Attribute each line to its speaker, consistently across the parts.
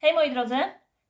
Speaker 1: Hej moi drodzy,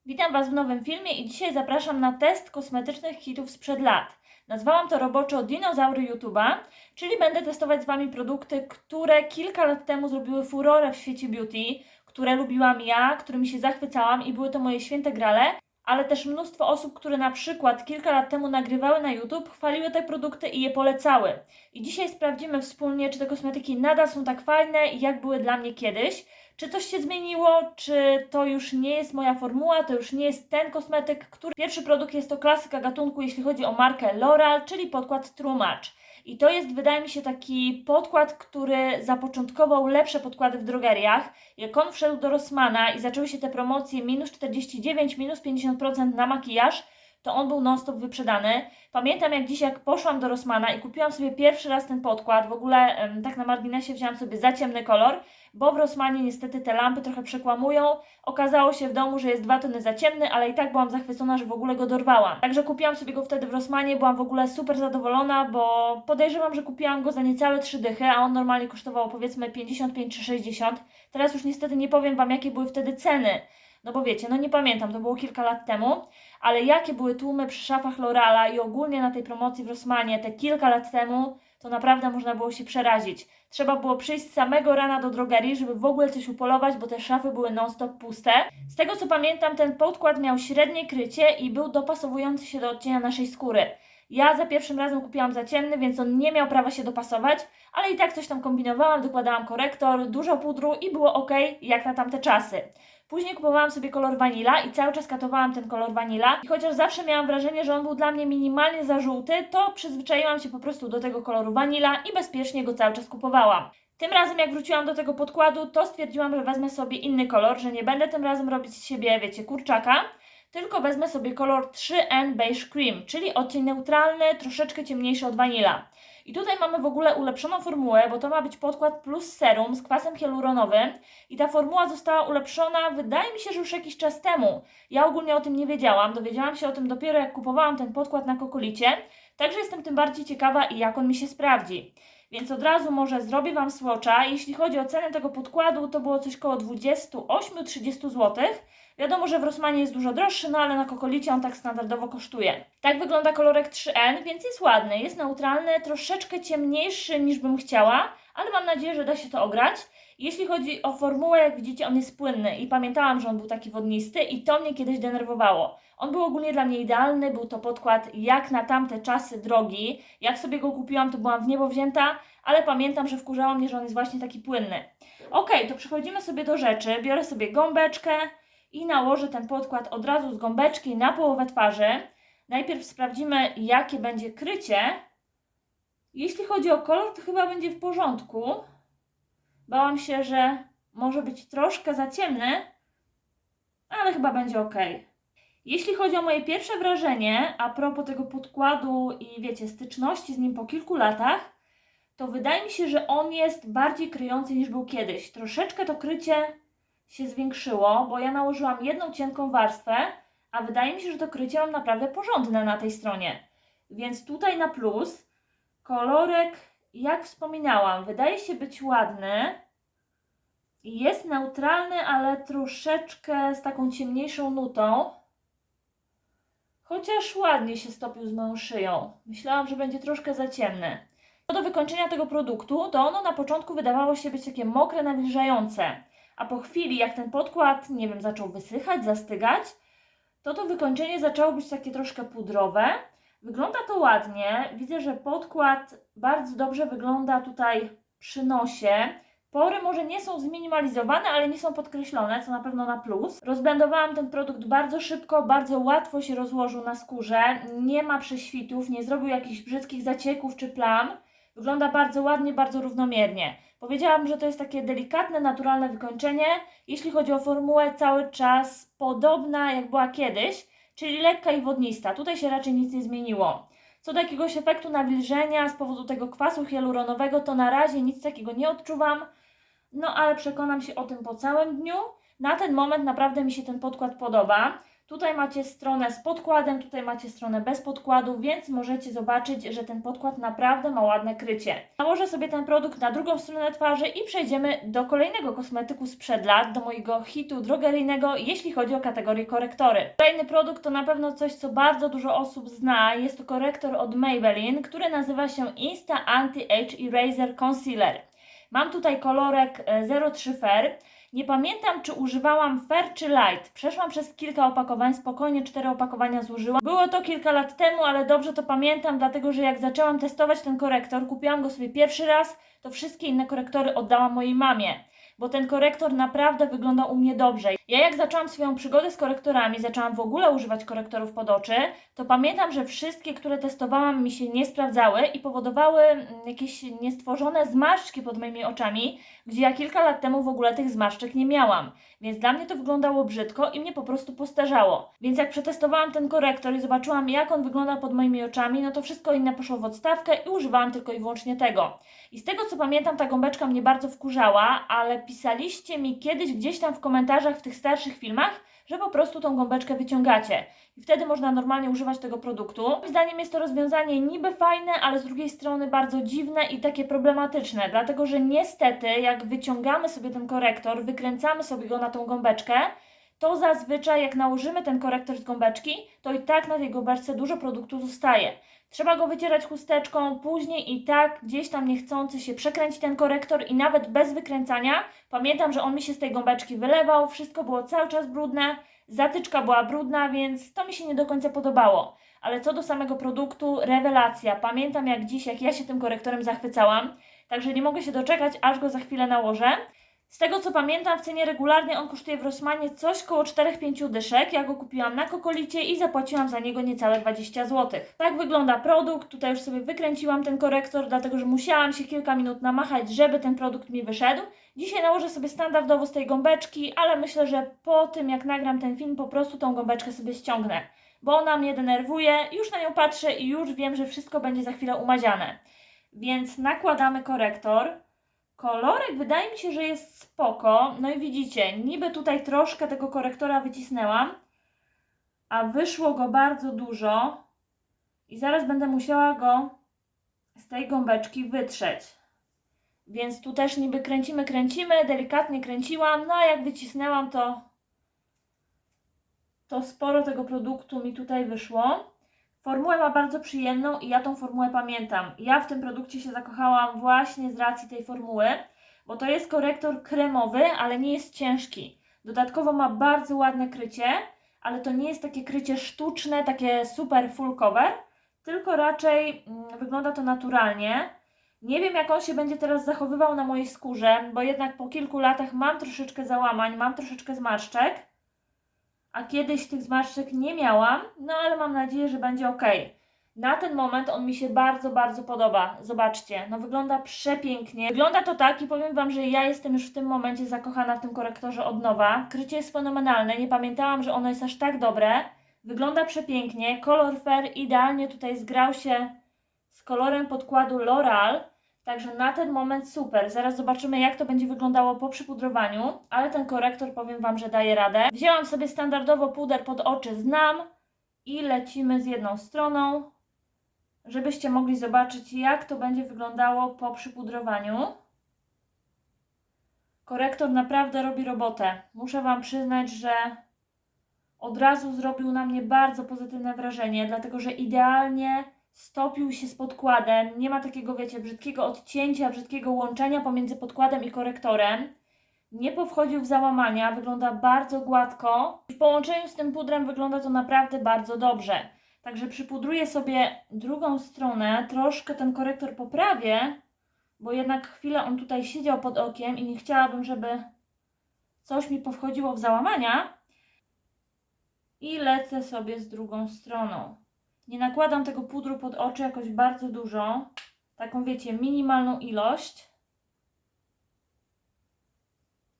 Speaker 1: witam Was w nowym filmie i dzisiaj zapraszam na test kosmetycznych hitów sprzed lat. Nazwałam to roboczo Dinozaury YouTube'a, czyli będę testować z Wami produkty, które kilka lat temu zrobiły furorę w świecie beauty, które lubiłam ja, którymi się zachwycałam i były to moje święte grale, ale też mnóstwo osób, które na przykład kilka lat temu nagrywały na YouTube, chwaliły te produkty i je polecały. I dzisiaj sprawdzimy wspólnie, czy te kosmetyki nadal są tak fajne, jak były dla mnie kiedyś. Czy coś się zmieniło, czy to już nie jest moja formuła, to już nie jest ten kosmetyk, który... Pierwszy produkt jest to klasyka gatunku, jeśli chodzi o markę L'Oreal, czyli podkład True Match. I to jest, wydaje mi się, taki podkład, który zapoczątkował lepsze podkłady w drogeriach. Jak on wszedł do Rossmana i zaczęły się te promocje minus 49, minus 50% na makijaż, to on był non-stop wyprzedany. Pamiętam jak dzisiaj, jak poszłam do Rossmana i kupiłam sobie pierwszy raz ten podkład, w ogóle tak na marginesie wzięłam sobie za ciemny kolor, bo w Rossmanie niestety te lampy trochę przekłamują. Okazało się w domu, że jest dwa tony za ciemny, ale i tak byłam zachwycona, że w ogóle go dorwałam. Także kupiłam sobie go wtedy w Rossmanie, byłam w ogóle super zadowolona, bo podejrzewam, że kupiłam go za niecałe 3 dychy, a on normalnie kosztował powiedzmy 55 czy 60. Teraz już niestety nie powiem Wam, jakie były wtedy ceny. No bo wiecie, no nie pamiętam, to było kilka lat temu, ale jakie były tłumy przy szafach Lorala i ogólnie na tej promocji w Rossmanie te kilka lat temu, to naprawdę można było się przerazić. Trzeba było przyjść samego rana do drogerii, żeby w ogóle coś upolować, bo te szafy były non-stop puste. Z tego co pamiętam, ten podkład miał średnie krycie i był dopasowujący się do odcienia naszej skóry. Ja za pierwszym razem kupiłam za ciemny, więc on nie miał prawa się dopasować, ale i tak coś tam kombinowałam, dokładałam korektor, dużo pudru i było ok, jak na tamte czasy. Później kupowałam sobie kolor wanila i cały czas katowałam ten kolor wanila. I chociaż zawsze miałam wrażenie, że on był dla mnie minimalnie za żółty, to przyzwyczaiłam się po prostu do tego koloru wanila i bezpiecznie go cały czas kupowałam. Tym razem, jak wróciłam do tego podkładu, to stwierdziłam, że wezmę sobie inny kolor, że nie będę tym razem robić z siebie, wiecie, kurczaka, tylko wezmę sobie kolor 3N Beige Cream, czyli odcień neutralny, troszeczkę ciemniejszy od wanila. I tutaj mamy w ogóle ulepszoną formułę, bo to ma być podkład plus serum z kwasem hialuronowym. I ta formuła została ulepszona, wydaje mi się, że już jakiś czas temu. Ja ogólnie o tym nie wiedziałam, dowiedziałam się o tym dopiero jak kupowałam ten podkład na kokolicie. Także jestem tym bardziej ciekawa i jak on mi się sprawdzi. Więc od razu może zrobię Wam swatcha. Jeśli chodzi o cenę tego podkładu, to było coś koło 28-30 zł. Wiadomo, że w Rossmanie jest dużo droższy, no ale na kokolicie on tak standardowo kosztuje. Tak wygląda kolorek 3N, więc jest ładny, jest neutralny, troszeczkę ciemniejszy niż bym chciała, ale mam nadzieję, że da się to ograć. Jeśli chodzi o formułę, jak widzicie, on jest płynny i pamiętałam, że on był taki wodnisty i to mnie kiedyś denerwowało. On był ogólnie dla mnie idealny, był to podkład jak na tamte czasy drogi. Jak sobie go kupiłam, to byłam w niebo wzięta, ale pamiętam, że wkurzało mnie, że on jest właśnie taki płynny. Ok, to przechodzimy sobie do rzeczy. Biorę sobie gąbeczkę i nałożę ten podkład od razu z gąbeczki na połowę twarzy. Najpierw sprawdzimy, jakie będzie krycie. Jeśli chodzi o kolor, to chyba będzie w porządku. Bałam się, że może być troszkę za ciemny, ale chyba będzie ok. Jeśli chodzi o moje pierwsze wrażenie a propos tego podkładu i wiecie, styczności z nim po kilku latach, to wydaje mi się, że on jest bardziej kryjący niż był kiedyś. Troszeczkę to krycie się zwiększyło, bo ja nałożyłam jedną cienką warstwę, a wydaje mi się, że to krycie mam naprawdę porządne na tej stronie. Więc tutaj na plus kolorek, jak wspominałam, wydaje się być ładny. Jest neutralny, ale troszeczkę z taką ciemniejszą nutą. Chociaż ładnie się stopił z moją szyją. Myślałam, że będzie troszkę za ciemny. Co do wykończenia tego produktu, to ono na początku wydawało się być takie mokre, nawilżające. A po chwili, jak ten podkład, nie wiem, zaczął wysychać, zastygać, to to wykończenie zaczęło być takie troszkę pudrowe. Wygląda to ładnie. Widzę, że podkład bardzo dobrze wygląda tutaj przy nosie. Pory może nie są zminimalizowane, ale nie są podkreślone, co na pewno na plus. Rozblendowałam ten produkt bardzo szybko, bardzo łatwo się rozłożył na skórze. Nie ma prześwitów, nie zrobił jakichś brzydkich zacieków czy plam. Wygląda bardzo ładnie, bardzo równomiernie. Powiedziałam, że to jest takie delikatne, naturalne wykończenie. Jeśli chodzi o formułę, cały czas podobna jak była kiedyś, czyli lekka i wodnista. Tutaj się raczej nic nie zmieniło. Co do jakiegoś efektu nawilżenia z powodu tego kwasu hialuronowego, to na razie nic takiego nie odczuwam. No ale przekonam się o tym po całym dniu. Na ten moment naprawdę mi się ten podkład podoba. Tutaj macie stronę z podkładem, tutaj macie stronę bez podkładu, więc możecie zobaczyć, że ten podkład naprawdę ma ładne krycie. Nałożę sobie ten produkt na drugą stronę twarzy i przejdziemy do kolejnego kosmetyku sprzed lat, do mojego hitu drogeryjnego, jeśli chodzi o kategorię korektory. Kolejny produkt to na pewno coś, co bardzo dużo osób zna. Jest to korektor od Maybelline, który nazywa się Insta Anti-Age Eraser Concealer. Mam tutaj kolorek e, 03 Fair. Nie pamiętam, czy używałam Fair czy Light. Przeszłam przez kilka opakowań, spokojnie cztery opakowania zużyłam. Było to kilka lat temu, ale dobrze to pamiętam, dlatego że jak zaczęłam testować ten korektor, kupiłam go sobie pierwszy raz, to wszystkie inne korektory oddałam mojej mamie. Bo ten korektor naprawdę wygląda u mnie dobrze. Ja jak zaczęłam swoją przygodę z korektorami, zaczęłam w ogóle używać korektorów pod oczy, to pamiętam, że wszystkie, które testowałam mi się nie sprawdzały i powodowały mm, jakieś niestworzone zmarszczki pod moimi oczami, gdzie ja kilka lat temu w ogóle tych zmarszczek nie miałam. Więc dla mnie to wyglądało brzydko i mnie po prostu postarzało. Więc jak przetestowałam ten korektor i zobaczyłam, jak on wygląda pod moimi oczami, no to wszystko inne poszło w odstawkę i używałam tylko i wyłącznie tego. I z tego co pamiętam, ta gąbeczka mnie bardzo wkurzała, ale pisaliście mi kiedyś gdzieś tam w komentarzach w tych starszych filmach, że po prostu tą gąbeczkę wyciągacie. I wtedy można normalnie używać tego produktu. Moim zdaniem jest to rozwiązanie niby fajne, ale z drugiej strony bardzo dziwne i takie problematyczne, dlatego że niestety jak wyciągamy sobie ten korektor, wykręcamy sobie go na tą gąbeczkę, to zazwyczaj jak nałożymy ten korektor z gąbeczki, to i tak na tej gąbeczce dużo produktu zostaje. Trzeba go wycierać chusteczką, później i tak gdzieś tam niechcący się przekręci ten korektor i nawet bez wykręcania. Pamiętam, że on mi się z tej gąbeczki wylewał, wszystko było cały czas brudne, zatyczka była brudna, więc to mi się nie do końca podobało. Ale co do samego produktu, rewelacja. Pamiętam jak dziś, jak ja się tym korektorem zachwycałam, także nie mogę się doczekać, aż go za chwilę nałożę. Z tego co pamiętam, w cenie regularnej on kosztuje w Rossmanie coś koło 4-5 dyszek. Ja go kupiłam na kokolicie i zapłaciłam za niego niecałe 20 zł. Tak wygląda produkt. Tutaj już sobie wykręciłam ten korektor, dlatego że musiałam się kilka minut namachać, żeby ten produkt mi wyszedł. Dzisiaj nałożę sobie standardowo z tej gąbeczki, ale myślę, że po tym jak nagram ten film, po prostu tą gąbeczkę sobie ściągnę. Bo ona mnie denerwuje, już na nią patrzę i już wiem, że wszystko będzie za chwilę umaziane. Więc nakładamy korektor. Kolorek wydaje mi się, że jest spoko. No i widzicie, niby tutaj troszkę tego korektora wycisnęłam, a wyszło go bardzo dużo. I zaraz będę musiała go z tej gąbeczki wytrzeć. Więc tu też niby kręcimy, kręcimy, delikatnie kręciłam, no a jak wycisnęłam to to sporo tego produktu mi tutaj wyszło. Formułę ma bardzo przyjemną i ja tą formułę pamiętam. Ja w tym produkcie się zakochałam właśnie z racji tej formuły, bo to jest korektor kremowy, ale nie jest ciężki. Dodatkowo ma bardzo ładne krycie, ale to nie jest takie krycie sztuczne, takie super full cover, tylko raczej mm, wygląda to naturalnie. Nie wiem, jak on się będzie teraz zachowywał na mojej skórze, bo jednak po kilku latach mam troszeczkę załamań, mam troszeczkę zmarszczek a kiedyś tych zmarszczek nie miałam, no ale mam nadzieję, że będzie ok. Na ten moment on mi się bardzo, bardzo podoba. Zobaczcie, no wygląda przepięknie. Wygląda to tak i powiem Wam, że ja jestem już w tym momencie zakochana w tym korektorze od nowa. Krycie jest fenomenalne, nie pamiętałam, że ono jest aż tak dobre. Wygląda przepięknie, kolor fair idealnie tutaj zgrał się z kolorem podkładu L'Oreal. Także na ten moment super. Zaraz zobaczymy, jak to będzie wyglądało po przypudrowaniu, ale ten korektor powiem Wam, że daje radę. Wzięłam sobie standardowo puder pod oczy Znam i lecimy z jedną stroną, żebyście mogli zobaczyć, jak to będzie wyglądało po przypudrowaniu. Korektor naprawdę robi robotę. Muszę Wam przyznać, że od razu zrobił na mnie bardzo pozytywne wrażenie, dlatego że idealnie stopił się z podkładem, nie ma takiego, wiecie, brzydkiego odcięcia, brzydkiego łączenia pomiędzy podkładem i korektorem. Nie powchodził w załamania, wygląda bardzo gładko. W połączeniu z tym pudrem wygląda to naprawdę bardzo dobrze. Także przypudruję sobie drugą stronę, troszkę ten korektor poprawię, bo jednak chwilę on tutaj siedział pod okiem i nie chciałabym, żeby coś mi powchodziło w załamania. I lecę sobie z drugą stroną. Nie nakładam tego pudru pod oczy jakoś bardzo dużo. Taką, wiecie, minimalną ilość.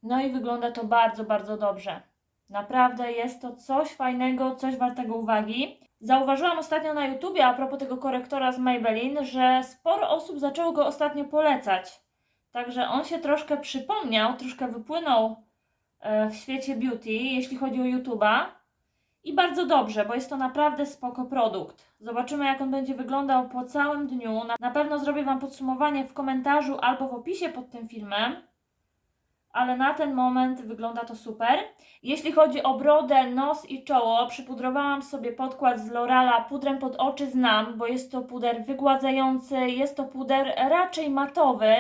Speaker 1: No i wygląda to bardzo, bardzo dobrze. Naprawdę jest to coś fajnego, coś wartego uwagi. Zauważyłam ostatnio na YouTubie a propos tego korektora z Maybelline, że sporo osób zaczęło go ostatnio polecać. Także on się troszkę przypomniał, troszkę wypłynął e, w świecie beauty, jeśli chodzi o YouTuba. I bardzo dobrze, bo jest to naprawdę spoko produkt. Zobaczymy, jak on będzie wyglądał po całym dniu. Na, pewno zrobię Wam podsumowanie w komentarzu albo w opisie pod tym filmem. Ale na ten moment wygląda to super. Jeśli chodzi o brodę, nos i czoło, przypudrowałam sobie podkład z Lorala pudrem pod oczy znam, bo jest to puder wygładzający, jest to puder raczej matowy.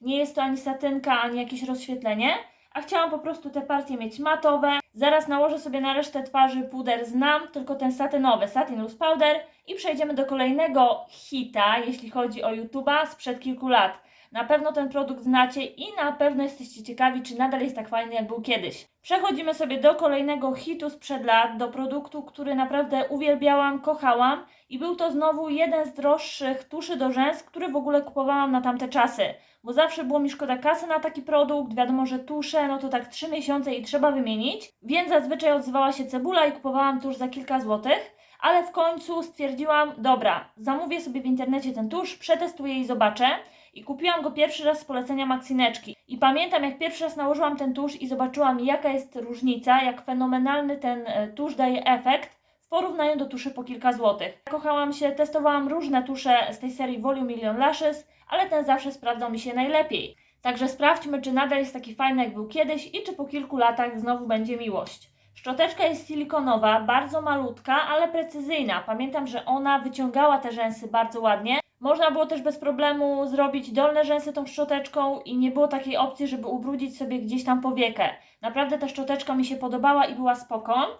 Speaker 1: Nie jest to ani satynka, ani jakieś rozświetlenie a chciałam po prostu te partie mieć matowe. Zaraz nałożę sobie na resztę twarzy puder znam, tylko ten satynowy, Satin Loose Powder i przejdziemy do kolejnego hita, jeśli chodzi o YouTube'a sprzed kilku lat. Na pewno ten produkt znacie i na pewno jesteście ciekawi, czy nadal jest tak fajny, jak był kiedyś. Przechodzimy sobie do kolejnego hitu sprzed lat, do produktu, który naprawdę uwielbiałam, kochałam i był to znowu jeden z droższych tuszy do rzęs, który w ogóle kupowałam na tamte czasy bo zawsze było mi szkoda kasy na taki produkt. Wiadomo, że tusze, no to tak 3 miesiące i trzeba wymienić, więc zazwyczaj odzywała się cebula i kupowałam tusz za kilka złotych. Ale w końcu stwierdziłam, dobra, zamówię sobie w internecie ten tusz, przetestuję i zobaczę. I kupiłam go pierwszy raz z polecenia Maxineczki. I pamiętam, jak pierwszy raz nałożyłam ten tusz i zobaczyłam, jaka jest różnica, jak fenomenalny ten e, tusz daje efekt w porównaniu do tuszy po kilka złotych. Kochałam się, testowałam różne tusze z tej serii Volume Million Lashes, ale ten zawsze sprawdzał mi się najlepiej. Także sprawdźmy, czy nadal jest taki fajny, jak był kiedyś i czy po kilku latach znowu będzie miłość. Szczoteczka jest silikonowa, bardzo malutka, ale precyzyjna. Pamiętam, że ona wyciągała te rzęsy bardzo ładnie. Można było też bez problemu zrobić dolne rzęsy tą szczoteczką i nie było takiej opcji, żeby ubrudzić sobie gdzieś tam powiekę. Naprawdę ta szczoteczka mi się podobała i była spoko.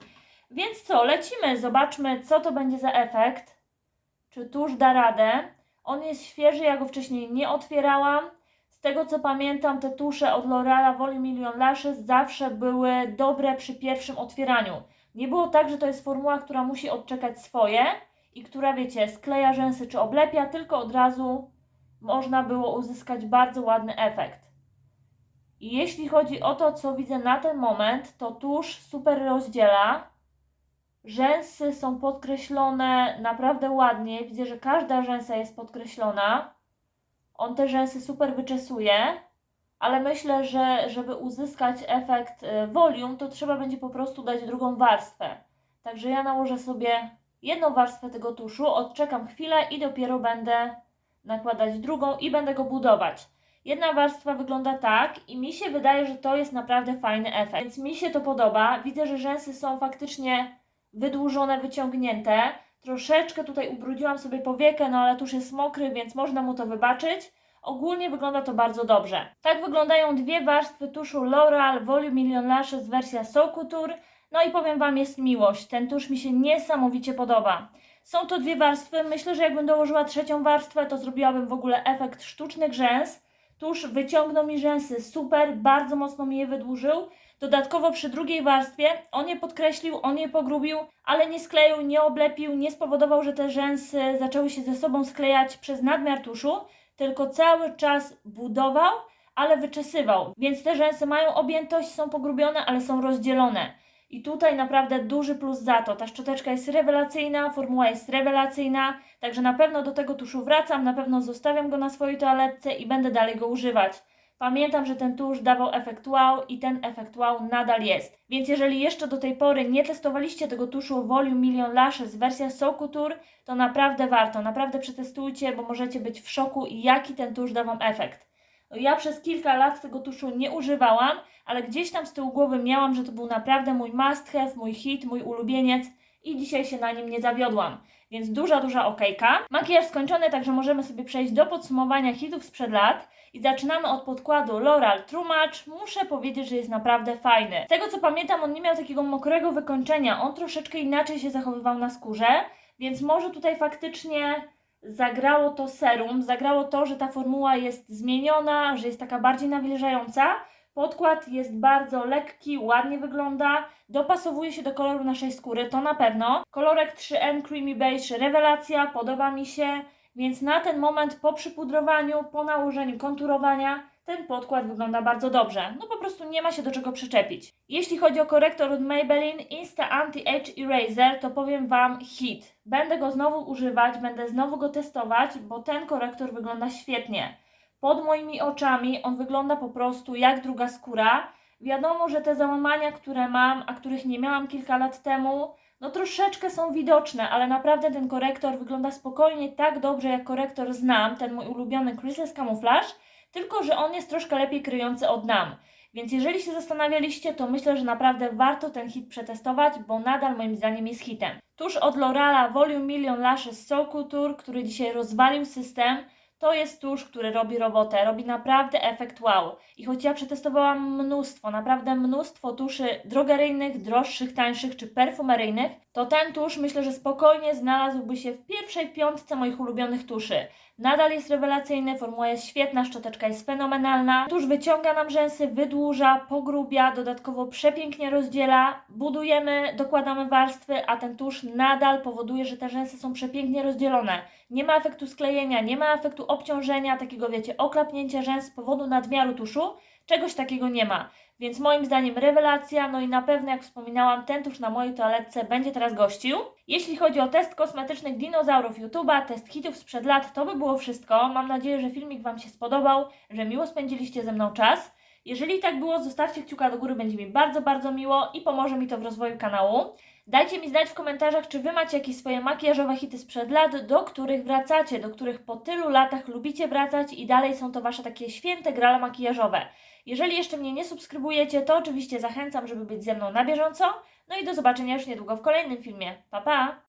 Speaker 1: Więc co, lecimy, zobaczmy co to będzie za efekt. Czy tuż da radę. On jest świeży, ja go wcześniej nie otwierałam. Z tego co pamiętam, te tusze od L'Oreala Volume Million Lashes zawsze były dobre przy pierwszym otwieraniu. Nie było tak, że to jest formuła, która musi odczekać swoje i która, wiecie, skleja rzęsy czy oblepia, tylko od razu można było uzyskać bardzo ładny efekt. I jeśli chodzi o to, co widzę na ten moment, to tusz super rozdziela. Rzęsy są podkreślone naprawdę ładnie. Widzę, że każda rzęsa jest podkreślona. On te rzęsy super wyczesuje, ale myślę, że żeby uzyskać efekt y, volume, to trzeba będzie po prostu dać drugą warstwę. Także ja nałożę sobie jedną warstwę tego tuszu, odczekam chwilę i dopiero będę nakładać drugą i będę go budować. Jedna warstwa wygląda tak i mi się wydaje, że to jest naprawdę fajny efekt, więc mi się to podoba. Widzę, że rzęsy są faktycznie wydłużone, wyciągnięte. Troszeczkę tutaj ubrudziłam sobie powiekę, no ale tuż jest mokry, więc można mu to wybaczyć. Ogólnie wygląda to bardzo dobrze. Tak wyglądają dwie warstwy tuszu L'Oreal Volume Million Lashes wersja So Couture. No i powiem Wam, jest miłość. Ten tusz mi się niesamowicie podoba. Są to dwie warstwy. Myślę, że jakbym dołożyła trzecią warstwę, to zrobiłabym w ogóle efekt sztucznych rzęs. Tusz wyciągnął mi rzęsy super, bardzo mocno mi je wydłużył. Dodatkowo przy drugiej warstwie on je podkreślił, on je pogrubił, ale nie skleił, nie oblepił, nie spowodował, że te rzęsy zaczęły się ze sobą sklejać przez nadmiar tuszu, tylko cały czas budował, ale wyczesywał. Więc te rzęsy mają objętość, są pogrubione, ale są rozdzielone. I tutaj naprawdę duży plus za to. Ta szczoteczka jest rewelacyjna, formuła jest rewelacyjna, także na pewno do tego tuszu wracam, na pewno zostawiam go na swojej toaletce i będę dalej go używać. Pamiętam, że ten tusz dawał efekt wow i ten efekt wow nadal jest. Więc jeżeli jeszcze do tej pory nie testowaliście tego tuszu Volume Million Lashes wersja So Couture, to naprawdę warto, naprawdę przetestujcie, bo możecie być w szoku jaki ten tusz da Wam efekt. Ja przez kilka lat tego tuszu nie używałam, ale gdzieś tam z tyłu głowy miałam, że to był naprawdę mój must have, mój hit, mój ulubieniec i dzisiaj się na nim nie zawiodłam. Więc duża, duża okejka. Makijaż skończony, także możemy sobie przejść do podsumowania hitów sprzed lat. I zaczynamy od podkładu L'Oreal True Match. Muszę powiedzieć, że jest naprawdę fajny. Z tego co pamiętam, on nie miał takiego mokrego wykończenia. On troszeczkę inaczej się zachowywał na skórze, więc może tutaj faktycznie zagrało to serum, zagrało to, że ta formuła jest zmieniona, że jest taka bardziej nawilżająca. Podkład jest bardzo lekki, ładnie wygląda, dopasowuje się do koloru naszej skóry, to na pewno. Kolorek 3N Creamy Beige, rewelacja, podoba mi się. Więc na ten moment po przypudrowaniu, po nałożeniu konturowania, ten podkład wygląda bardzo dobrze. No po prostu nie ma się do czego przyczepić. Jeśli chodzi o korektor od Maybelline Insta Anti-Age Eraser, to powiem Wam hit. Będę go znowu używać, będę znowu go testować, bo ten korektor wygląda świetnie. Pod moimi oczami on wygląda po prostu jak druga skóra, Wiadomo, że te załamania, które mam, a których nie miałam kilka lat temu, no troszeczkę są widoczne, ale naprawdę ten korektor wygląda spokojnie tak dobrze, jak korektor znam, ten mój ulubiony Creaseless Camouflage, tylko że on jest troszkę lepiej kryjący od nam. Więc jeżeli się zastanawialiście, to myślę, że naprawdę warto ten hit przetestować, bo nadal moim zdaniem jest hitem. Tuż od L'Oreala Volume Million Lashes So Couture, który dzisiaj rozwalił system, to jest tusz, który robi robotę, robi naprawdę efekt wow. I choć ja przetestowałam mnóstwo, naprawdę mnóstwo tuszy drogeryjnych, droższych, tańszych czy perfumeryjnych, to ten tusz myślę, że spokojnie znalazłby się w pierwszej piątce moich ulubionych tuszy. Nadal jest rewelacyjny, formuła jest świetna, szczoteczka jest fenomenalna. Tusz wyciąga nam rzęsy, wydłuża, pogrubia, dodatkowo przepięknie rozdziela. Budujemy, dokładamy warstwy, a ten tusz nadal powoduje, że te rzęsy są przepięknie rozdzielone. Nie ma efektu sklejenia, nie ma efektu obciążenia, takiego wiecie, oklapnięcia rzęs z powodu nadmiaru tuszu. Czegoś takiego nie ma. Więc moim zdaniem rewelacja, no i na pewno jak wspominałam, ten tusz na mojej toaletce będzie teraz gościł. Jeśli chodzi o test kosmetycznych dinozaurów YouTube'a, test hitów sprzed lat, to by było wszystko. Mam nadzieję, że filmik Wam się spodobał, że miło spędziliście ze mną czas. Jeżeli tak było, zostawcie kciuka do góry, będzie mi bardzo, bardzo miło i pomoże mi to w rozwoju kanału. Dajcie mi znać w komentarzach, czy Wy macie jakieś swoje makijażowe hity sprzed lat, do których wracacie, do których po tylu latach lubicie wracać i dalej są to Wasze takie święte grale makijażowe. Jeżeli jeszcze mnie nie subskrybujecie, to oczywiście zachęcam, żeby być ze mną na bieżąco. No i do zobaczenia już niedługo w kolejnym filmie. Pa pa!